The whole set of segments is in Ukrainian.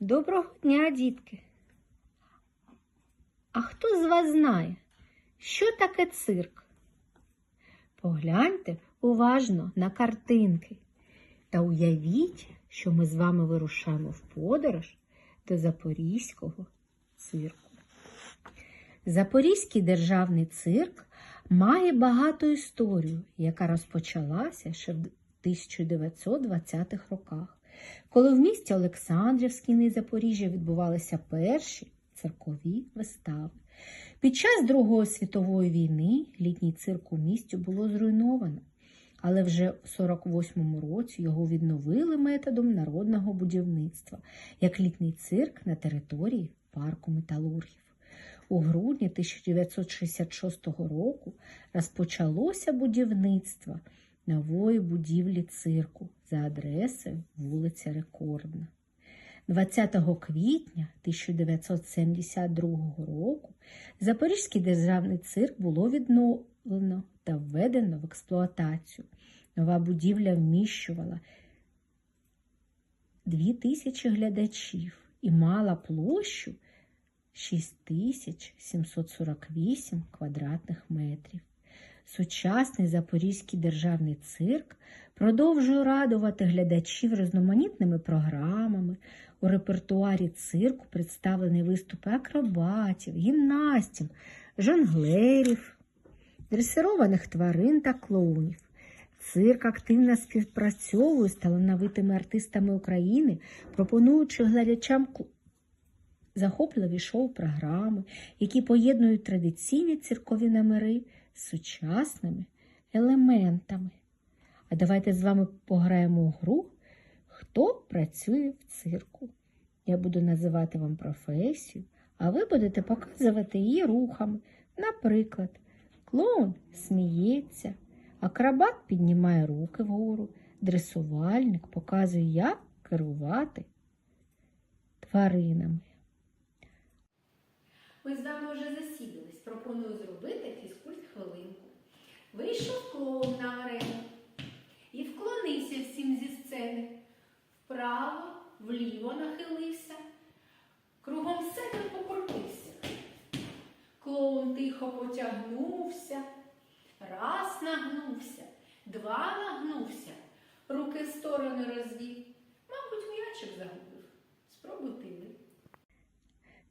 Доброго дня, дітки! А хто з вас знає, що таке цирк? Погляньте уважно на картинки та уявіть, що ми з вами вирушаємо в подорож до Запорізького цирку. Запорізький державний цирк має багату історію, яка розпочалася ще в 1920-х роках, коли в місті Олександрівській на Запоріжжя відбувалися перші циркові вистави. Під час Другої світової війни літній цирк у місті було зруйновано, але вже в 48-му році його відновили методом народного будівництва, як літній цирк на території парку металургів. У грудні 1966 року розпочалося будівництво нової будівлі цирку за адресою вулиця Рекордна. 20 квітня 1972 року Запорізький державний цирк було відновлено та введено в експлуатацію. Нова будівля вміщувала 2000 глядачів і мала площу 6748 квадратних метрів. Сучасний Запорізький державний цирк продовжує радувати глядачів різноманітними програмами. У репертуарі цирку представлені виступи акробатів, гімнастів, жонглерів, дресированих тварин та клоунів. Цирк активно співпрацьовує з талановитими артистами України, пропонуючи глядачам захопливі шоу-програми, які поєднують традиційні циркові номери сучасними елементами. А давайте з вами пограємо у гру Хто працює в цирку. Я буду називати вам професію, а ви будете показувати її рухами. Наприклад, клоун сміється, акробат піднімає руки вгору, дресувальник показує, як керувати тваринами. Ми з вами вже засідались. Пропоную зробити фізкульт хвилинку. Вийшов клоун на арену і вклонився всім зі сцени. Вправо, вліво нахилився, кругом себе покрутився. Клоун тихо потягнувся, раз нагнувся, два нагнувся, руки в сторони розвів. Мабуть, м'ячик загубив.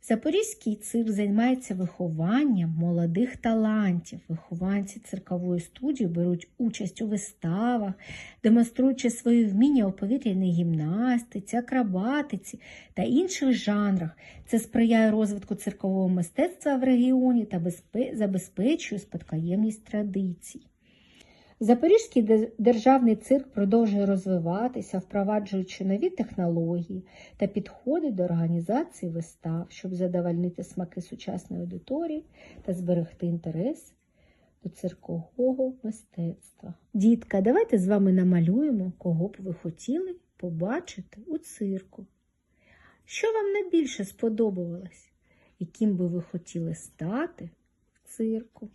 Запорізький цирк займається вихованням молодих талантів. Вихованці циркової студії беруть участь у виставах, демонструючи свої вміння у повітряній гімнастиці, акробатиці та інших жанрах. Це сприяє розвитку циркового мистецтва в регіоні та забезпечує спадкоємність традицій. Запорізький державний цирк продовжує розвиватися, впроваджуючи нові технології та підходи до організації вистав, щоб задовольнити смаки сучасної аудиторії та зберегти інтерес до циркового мистецтва. Дітка, давайте з вами намалюємо, кого б ви хотіли побачити у цирку. Що вам найбільше сподобалось? Яким би ви хотіли стати в цирку?